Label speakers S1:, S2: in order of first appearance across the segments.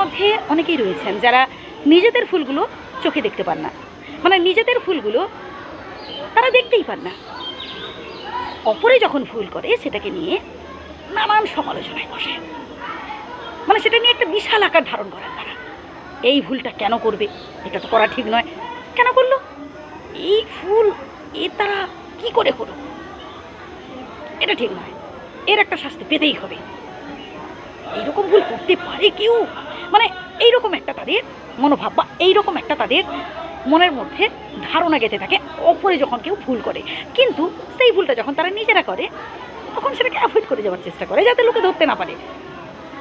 S1: মধ্যে অনেকেই রয়েছেন যারা নিজেদের ফুলগুলো চোখে দেখতে পান না। মানে নিজেদের ফুলগুলো তারা দেখতেই পান না। অপরে যখন ভুল করে, সেটাকে নিয়ে নানান সমালোচনায় বসে। মানে সেটা নিয়ে একটা বিশাল আকার ধারণ করেন তারা। এই ভুলটা কেন করবে? এটা তো করা ঠিক নয়। কেন করল? এই ফুল এ তারা কি করে হলো? এটা ঠিক নয়। এর একটা শাস্তি পেতেই হবে। এইরকম ভুল করতে পারে কেউ? মানে এইরকম একটা তাদের মনোভাব বা এইরকম একটা তাদের মনের মধ্যে ধারণা গেঁথে থাকে অপরে যখন কেউ ভুল করে। কিন্তু সেই ভুলটা যখন তারা নিজেরা করে, তখন সেটাকে অ্যাভয়েড করে যাওয়ার চেষ্টা করে, যাতে লোকে ধরতে না পারে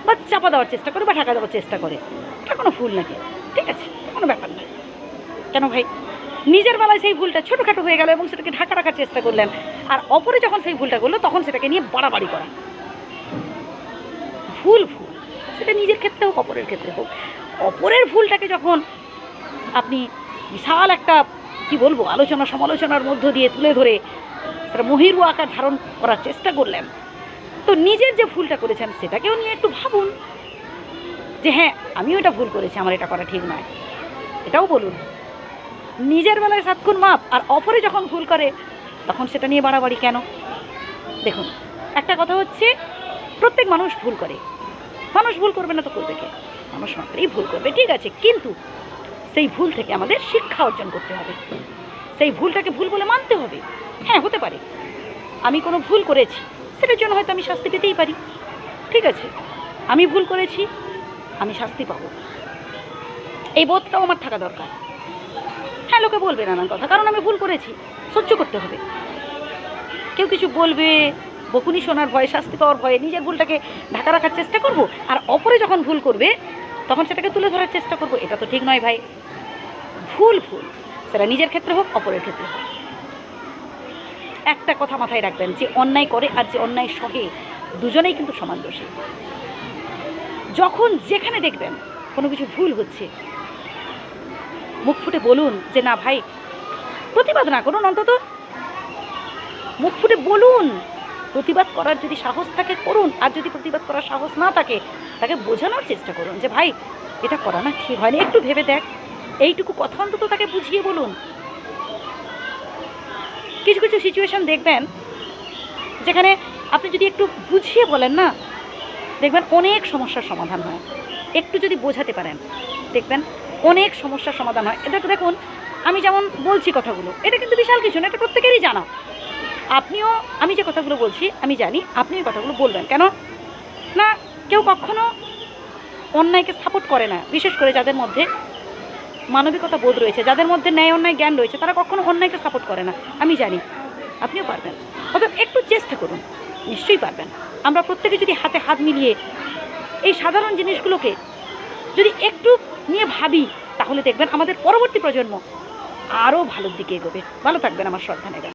S1: বা চাপা দেওয়ার চেষ্টা করে বা ঢাকা দেওয়ার চেষ্টা করে। এটা কোনো ভুল নাকি ঠিক আছে কোনো ব্যাপার না। কেন ভাই? নিজের বেলায় সেই ভুলটা ছোটোখাটো হয়ে গেল এবং সেটাকে ঢাকা রাখার চেষ্টা করলেন, আর অপরে যখন সেই ভুলটা করল, তখন সেটাকে নিয়ে বাড়াবাড়ি করা। ভুল ভুল। সেটা নিজের ক্ষেত্রে হোক, অপরের ক্ষেত্রে হোক। অপরের ভুলটাকে যখন আপনি বিশাল একটা, কি বলব, আলোচনা সমালোচনার মধ্য দিয়ে তুলে ধরে সেটা মহিরু আকার ধারণ করার চেষ্টা করলেন, তো নিজের যে ভুলটা করেছেন সেটাকেও নিয়ে একটু ভাবুন যে হ্যাঁ আমিও এটা ভুল করেছি, আমার এটা করা ঠিক নয়। এটাও বলুন, নিজের বেলায় সাতক্ষণ মাপ, আর অপরে যখন ভুল করে, তখন সেটা নিয়ে বাড়াবাড়ি কেন? দেখুন, একটা কথা হচ্ছে, প্রত্যেক মানুষ ভুল করে। মানুষ ভুল করবে না তো করবে কে? মানুষ মাত্রই ভুল করবে, ঠিক আছে, কিন্তু সেই ভুল থেকে আমাদের শিক্ষা অর্জন করতে হবে। সেই ভুলটাকে ভুল বলে মানতে হবে। হ্যাঁ হতে পারে। আমি কোনো ভুল করেছি, সেটার জন্য হয়তো আমি শাস্তি পেতেই পারি। ঠিক আছে, আমি ভুল করেছি, আমি শাস্তি পাবো। এই বোধটাও আমার থাকা দরকার। হ্যাঁ লোকে বলবে নানান কথা, কারণ আমি ভুল করেছি, সহ্য করতে হবে। কেউ কিছু বলবে বকুনি শোনার ভয়ে, শাস্তি পাওয়ার ভয়ে নিজের ভুলটাকে ঢাকা রাখার চেষ্টা করব আর অপরে যখন ভুল করবে, তখন সেটাকে তুলে ধরার চেষ্টা করব। এটা তো ঠিক নয় ভাই। ভুল ভুল। সেটা নিজের ক্ষেত্রে হোক, অপরের ক্ষেত্রে হোক। একটা কথা মাথায় রাখবেন, যে অন্যায় করে আর যে অন্যায় সহে, দুজনেই কিন্তু সমান দোষী। যখন যেখানে দেখবেন কোনো কিছু ভুল হচ্ছে, মুখ ফুটে বলুন যে, না ভাই, প্রতিবাদ না করুন অন্তত। মুখ ফুটে বলুন প্রতিবাদ করার যদি সাহস থাকে, করুন। আর যদি প্রতিবাদ করার সাহস না থাকে, তাকে বোঝানোর চেষ্টা করুন যে, ভাই, এটা করা না ঠিক হয়নি। একটু ভেবে দেখ। এইটুকু কথা অন্তত তাকে বুঝিয়ে বলুন। কিছু কিছু সিচুয়েশন দেখবেন, যেখানে আপনি যদি একটু বুঝিয়ে বলেন না, দেখবেন অনেক সমস্যার সমাধান হয়। একটু যদি বোঝাতে পারেন, দেখবেন অনেক সমস্যার সমাধান হয়। এটা দেখুন, আমি যেমন বলছি কথাগুলো, এটা কিন্তু বিশাল কিছু না, এটা প্রত্যেকেরই জানা। আপনিও, আমি যে কথাগুলো বলছি, আমি জানি, আপনি এই কথাগুলো বলবেন। কেন? না, কেউ কখনো অন্যায়কে সাপোর্ট করে না, বিশেষ করে যাদের মধ্যে মানবিকতা বোধ রয়েছে, যাদের মধ্যে ন্যায় অন্যায় জ্ঞান রয়েছে, তারা কখনো অন্যায়কে সাপোর্ট করে না। আমি জানি, আপনিও পারবেন। অর্থাৎ একটু চেষ্টা করুন, নিশ্চয়ই পারবেন। আমরা প্রত্যেকে যদি হাতে হাত মিলিয়ে এই সাধারণ জিনিসগুলোকে যদি একটু নিয়ে ভাবি, তাহলে দেখবেন আমাদের পরবর্তী প্রজন্ম আরও ভালোর দিকে এগোবে। ভালো থাকবেন আমার শ্রদ্ধা নেবেন